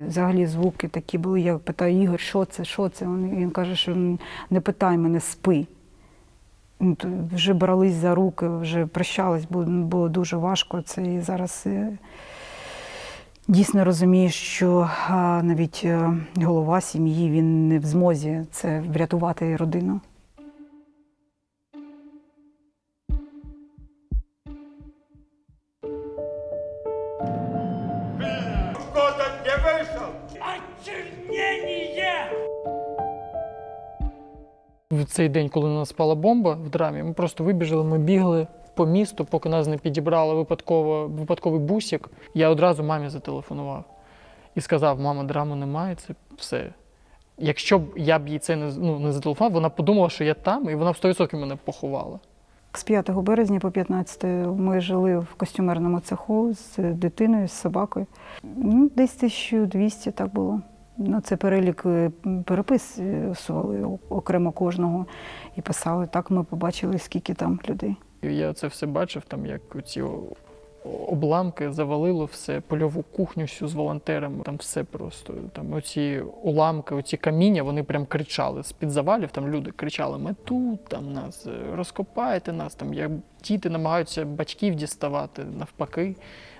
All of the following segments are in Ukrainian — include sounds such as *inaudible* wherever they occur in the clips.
Взагалі звуки такі були. Я питаю Ігор, що це, що це? Він каже, що не питай мене, спи. Ну, Вже брались за руки, вже прощались, бо було дуже важко. Це і зараз е, дійсно розумієш, що навіть е, голова сім'ї він не в змозі це врятувати родину. В цей день, коли на нас спала бомба в драмі, ми просто вибіжали, ми бігли по місту, поки нас не підібрали випадково, випадковий бусик. Я одразу мамі зателефонував і сказав: мама, драму немає, це все. Якщо б я б їй це не, ну, не зателефонував, вона подумала, що я там, і вона б 100% мене поховала. З 5 березня по 15 ми жили в костюмерному цеху з дитиною, з собакою. Ну, Десь 1200 так було. Ну, це перелік е, переписували окремо кожного і писали. Так ми побачили, скільки там людей. Я це все бачив, там як ці обламки завалило все, польову кухню всю з волонтерами, там все просто. Там оці уламки, оці каміння, вони прям кричали з-під завалів. Там люди кричали: ми тут, там нас е, розкопайте нас. Там як діти намагаються батьків діставати навпаки.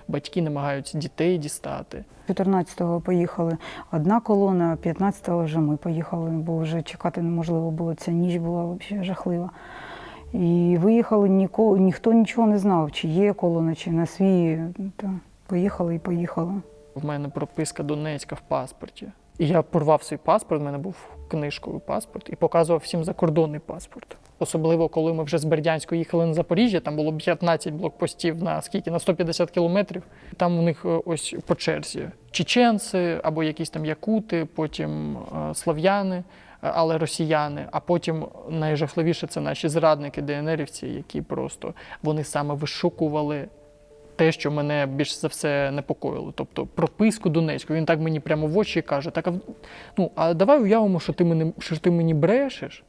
Батьки намагаються дітей дістати. 14-го поїхали одна колона, а 15-го вже ми поїхали, бо вже чекати неможливо було. Ця ніч була взагалі жахлива. І виїхали, ніко, ніхто нічого не знав, чи є колона, чи на свій. Та поїхали і поїхали. В мене прописка Донецька в паспорті. І я порвав свій паспорт, в мене був книжковий паспорт, і показував всім закордонний паспорт. Особливо, коли ми вже з Бердянську їхали на Запоріжжя, там було 15 блокпостів на скільки? На 150 кілометрів. Там у них е, ось по черзі чеченці або якісь там якути, потім е, слав'яни, але росіяни. А потім найжахливіше це наші зрадники, ДНРівці, які просто вони саме вишукували те, що мене більш за все непокоїло. Тобто прописку Донецьку. Він так мені прямо в очі каже: так, ну, а давай уявимо, що ти, мене, що ти мені брешеш,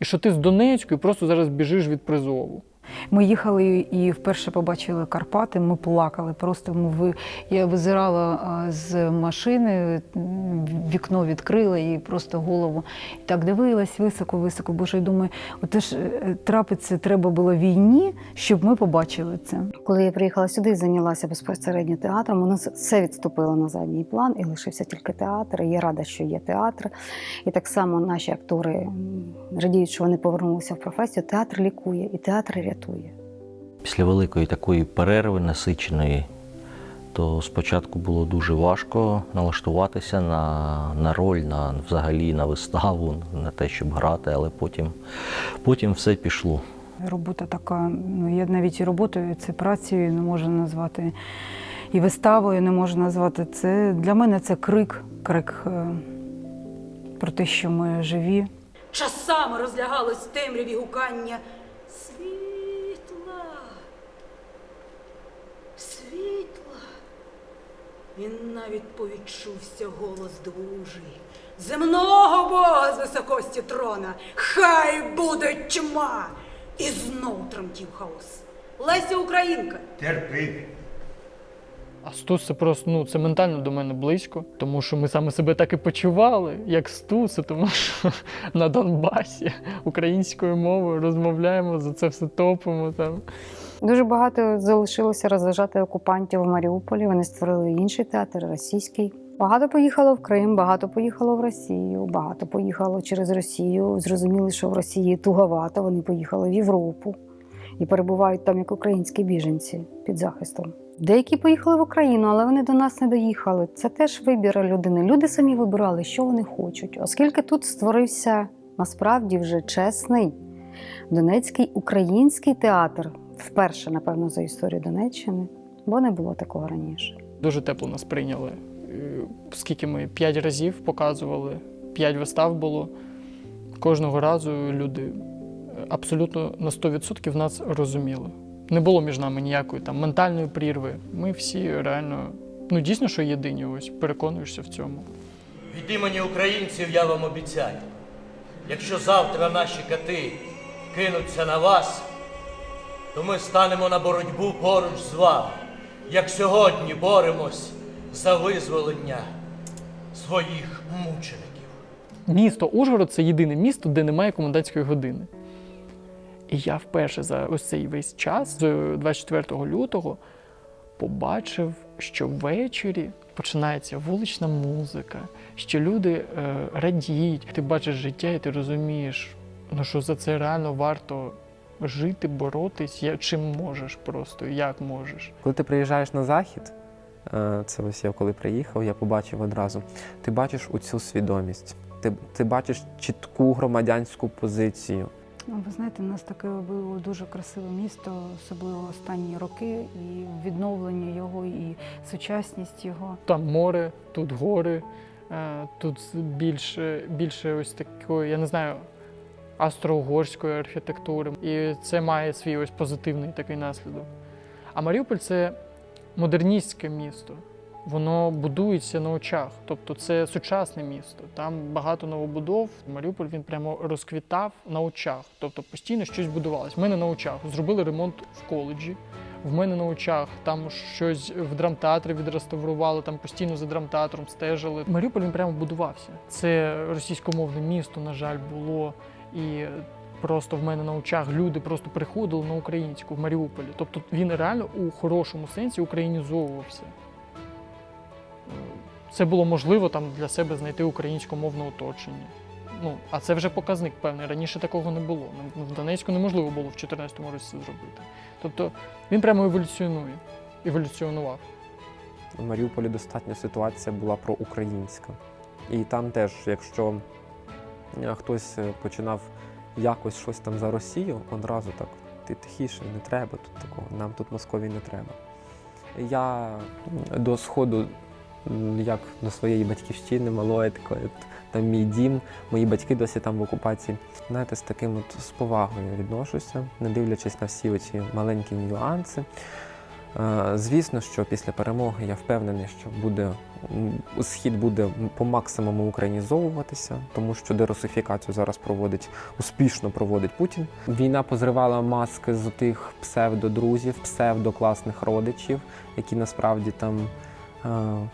і що ти з Донецькою просто зараз біжиш від призову. Ми їхали і вперше побачили Карпати. Ми плакали. Просто ми я визирала з машини, вікно відкрила і просто голову і так дивилась високо, високо. Боже, я думаю, оте ж е, трапиться треба було війні, щоб ми побачили це. Коли я приїхала сюди зайнялася безпосередньо театром, воно все відступило на задній план і лишився тільки театр. І я рада, що є театр. І так само наші актори радіють, що вони повернулися в професію. Театр лікує і театр рятує. Після великої такої перерви насиченої, то спочатку було дуже важко налаштуватися на, на роль, на взагалі на виставу, на те, щоб грати, але потім, потім все пішло. Робота така, ну я навіть і роботою, це працею не можу назвати, і виставою не можу назвати. Це для мене це крик, крик е, про те, що ми живі, Часами розлягалось темряві гукання Він навіть повідчувся голос двужий. Земного Бога з високості трона, хай буде тьма! І знов тремтів хаос. Леся Українка, Терпи. А Стус це просто ну, це ментально до мене близько, тому що ми саме себе так і почували, як Стуси, тому що *laughs* на Донбасі українською мовою розмовляємо, за це все топимо там. Дуже багато залишилося розважати окупантів у Маріуполі. Вони створили інший театр, російський. Багато поїхало в Крим, багато поїхало в Росію, багато поїхало через Росію. Зрозуміли, що в Росії туговато. Вони поїхали в Європу і перебувають там як українські біженці під захистом. Деякі поїхали в Україну, але вони до нас не доїхали. Це теж вибір людини. Люди самі вибирали, що вони хочуть, оскільки тут створився насправді вже чесний Донецький український театр вперше, напевно, за історію Донеччини, бо не було такого раніше. Дуже тепло нас прийняли. Е, Скільки ми п'ять разів показували, п'ять вистав було. Кожного разу люди абсолютно на 100% нас розуміли. Не було між нами ніякої там ментальної прірви. Ми всі реально, ну дійсно, що єдині, ось переконуєшся в цьому. Від імені українців я вам обіцяю, якщо завтра наші кати кинуться на вас, то ми станемо на боротьбу поруч з вами, як сьогодні боремось за визволення своїх мучеників. Місто Ужгород це єдине місто, де немає комендантської години. І я вперше за ось цей весь час, з 24 лютого, побачив, що ввечері починається вулична музика, що люди е, радіють. Ти бачиш життя, і ти розумієш, ну що за це реально варто жити, боротись, чим можеш просто, як можеш. Коли ти приїжджаєш на захід, е, це ось я коли приїхав, я побачив одразу. Ти бачиш оцю свідомість, ти, ти бачиш чітку громадянську позицію. Ну, ви знаєте, у нас таке було дуже красиве місто, особливо останні роки, і відновлення його, і сучасність його. Там море, тут гори, е, тут більше, більше ось такої, я не знаю, австро-угорської архітектури. І це має свій ось позитивний такий наслідок. А Маріуполь це модерністське місто. Воно будується на очах, тобто це сучасне місто. Там багато новобудов. Маріуполь він прямо розквітав на очах, тобто постійно щось будувалось. В мене на очах зробили ремонт в коледжі. В мене на очах там щось в драмтеатрі відреставрували, там постійно за драмтеатром стежили. Маріуполь він прямо будувався. Це російськомовне місто, на жаль, було. І просто в мене на очах люди просто приходили на українську в Маріуполі. Тобто він реально у хорошому сенсі українізовувався. Це було можливо там для себе знайти українськомовне оточення. Ну, а це вже показник певний. Раніше такого не було. Ну, В Донецьку неможливо було в 2014 році це зробити. Тобто він прямо еволюціонує, еволюціонував. У Маріуполі достатньо ситуація була проукраїнська. І там теж, якщо е, хтось е, починав якось щось там за Росію, одразу так, ти тихіше, не треба тут такого, нам тут Московії не треба. Я до сходу, як до своєї батьківщини, малої такої, там мій дім, мої батьки досі там в окупації. Знаєте, з таким от з повагою відношуся, не дивлячись на всі оці маленькі нюанси. Е, Звісно, що після перемоги я впевнений, що буде схід буде по максимуму українізовуватися, тому що дерусифікацію зараз проводить успішно проводить Путін. Війна позривала маски з тих псевдодрузів, псевдокласних родичів, які насправді там.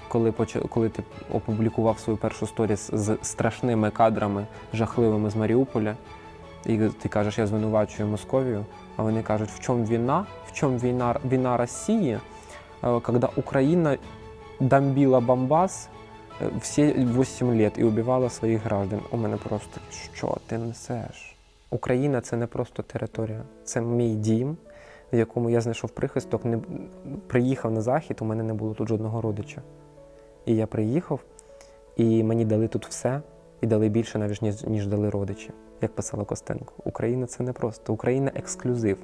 Коли коли ти опублікував свою першу сторіс з страшними кадрами, жахливими з Маріуполя, і ти кажеш, я звинувачую Московію, а вони кажуть, в чому війна? В чому війна, війна Росії, е, коли Україна бомбила Бомбас е, всі 8 лет і убивала своїх граждан. У мене просто що ти несеш? Україна це не просто територія, це мій дім, в якому я знайшов прихисток. Не приїхав на захід, у мене не було тут жодного родича. І я приїхав, і мені дали тут все, і дали більше навіть ніж, ніж дали родичі, як писала Костенко. Україна це не просто Україна ексклюзив.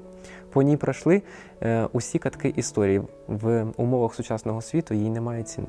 По ній пройшли е, усі катки історії. В умовах сучасного світу їй немає ціни.